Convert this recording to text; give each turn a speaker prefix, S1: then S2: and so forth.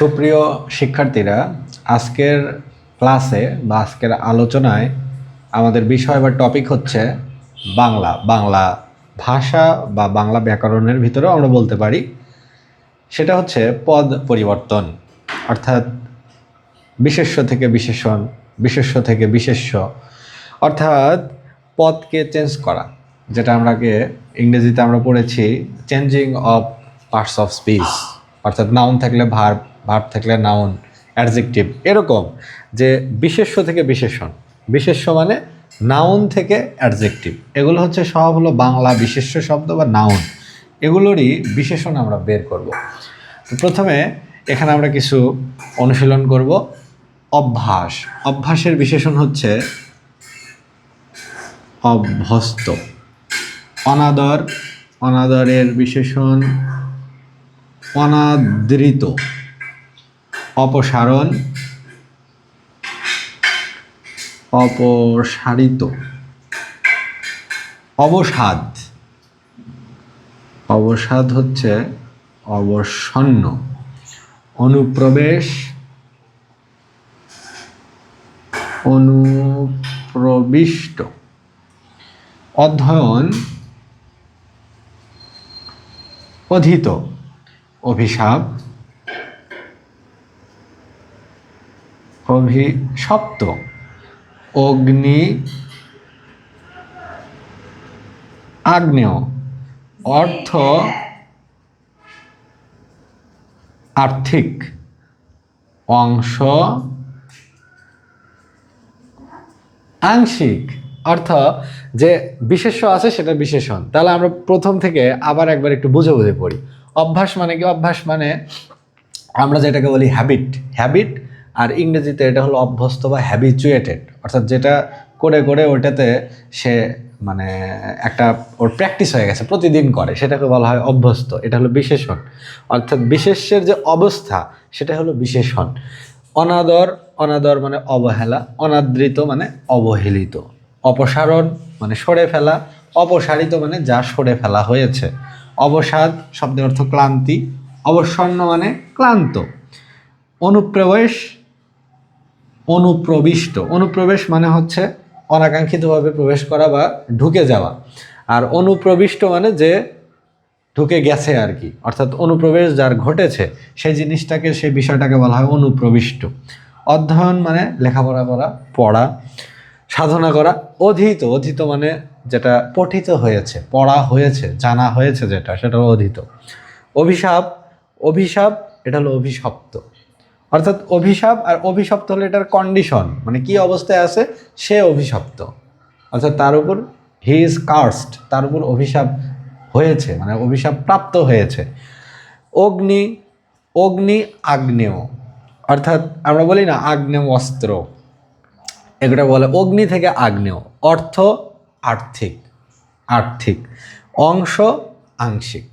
S1: সুপ্রিয় শিক্ষার্থীরা, আজকের ক্লাসে বা আজকের আলোচনায় আমাদের বিষয় বা টপিক হচ্ছে বাংলা। বাংলা ভাষা বা বাংলা ব্যাকরণের ভিতরেও আমরা বলতে পারি। সেটা হচ্ছে পদ পরিবর্তন, অর্থাৎ বিশেষ্য থেকে বিশেষণ, বিশেষ্য থেকে বিশেষ্য, অর্থাৎ পদকে চেঞ্জ করা, যেটা আমরাকে ইংরেজিতে আমরা পড়েছি changing of parts of speech অর্থাৎ নাউন থাকলে ভার্ব ভার্ব থাকলে নাউন অ্যাডজেক্টিভ এরকম যে বিশেষ্য থেকে বিশেষণ। বিশেষ্য মানে নাউন থেকে অ্যাডজেক্টিভ এগুলো হচ্ছে সব হলো বাংলা বিশেষ্য শব্দ বা নাউন এগুলোরই বিশেষণ আমরা বের করব। তো প্রথমে এখানে আমরা কিছু অনুশীলন করব। অভ্যাস। অভ্যাসের বিশেষণ হচ্ছে অভ্যস্ত। অনাদর। অনাদরের বিশেষণ অনাদৃত। অপসারণ অপসারিত অবসাদ। অবসাদ হচ্ছে অবসন্ন অনুপ্রবেশ অনুপ্রবিষ্ট। অধ্যয়ন অধীত অভিশাপ অভিশপ্ত অগ্নি, আগ্নেয়। অর্থ আর্থিক। অংশ আংশিক। অর্থ যে বিশেষ্য আছে সেটা বিশেষণ। তাহলে আমরা প্রথম থেকে আবার একবার একটু বুঝে বুঝে পড়ি। অভ্যাস মানে কি? অভ্যাস মানে আমরা যেটাকে বলি হ্যাবিট হ্যাবিট আর ইংরেজিতে এটা হলো অভ্যস্ত বা হ্যাবিচুয়েটেড অর্থাৎ যেটা করে করে ওটাতে সে মানে একটা ওর প্র্যাকটিস হয়ে গেছে, প্রতিদিন করে, সেটাকে বলা হয় অভ্যস্ত, এটা হলো বিশেষণ। অর্থাৎ বিশেষ্যের যে অবস্থা, সেটা হলো বিশেষণ। অনাদর অনাদর মানে অবহেলা, অনাদৃত মানে অবহেলিত। অপসারণ মানে সরে ফেলা, অপসারিত মানে যা সরে ফেলা হয়েছে। অবসাদ শব্দের অর্থ ক্লান্তি, অবসন্ন মানে ক্লান্ত। অনুপ্রবেশ অনুপ্রবিষ্ট। অনুপ্রবেশ মানে হচ্ছে অনাকাঙ্ক্ষিতভাবে প্রবেশ করা বা ঢুকে যাওয়া। আর অনুপ্রবিষ্ট মানে যে ঢুকে গেছে আর কি। অর্থাৎ অনুপ্রবেশ যার ঘটেছে, সেই জিনিসটাকে, সেই বিষয়টাকে বলা হয় অনুপ্রবিষ্ট। অধ্যয়ন মানে লেখাপড়া করা, পড়া, সাধনা করা, অধীত। অধীত মানে যেটা পঠিত হয়েছে, পড়া হয়েছে, জানা হয়েছে যেটা সেটা অধীত। অভিশাপ অভিশাপ, এটা হলো অভিশপ্ত। অর্থাৎ অভিশাপ আর অভিশপ্ত হলো এটার কন্ডিশন মানে কি অবস্থায় আছে? সে অভিশপ্ত। অর্থাৎ তার উপর হি ইজ কার্সড তার উপর অভিশাপ হয়েছে মানে অভিশাপ প্রাপ্ত হয়েছে। অগ্নি অগ্নি আগ্নেয়, অর্থাৎ আমরা বলি না আগ্নেয় অস্ত্র। এগুলো বলে অগ্নি থেকে আগ্নেয়, অর্থ আর্থিক আর্থিক, অংশ আংশিক।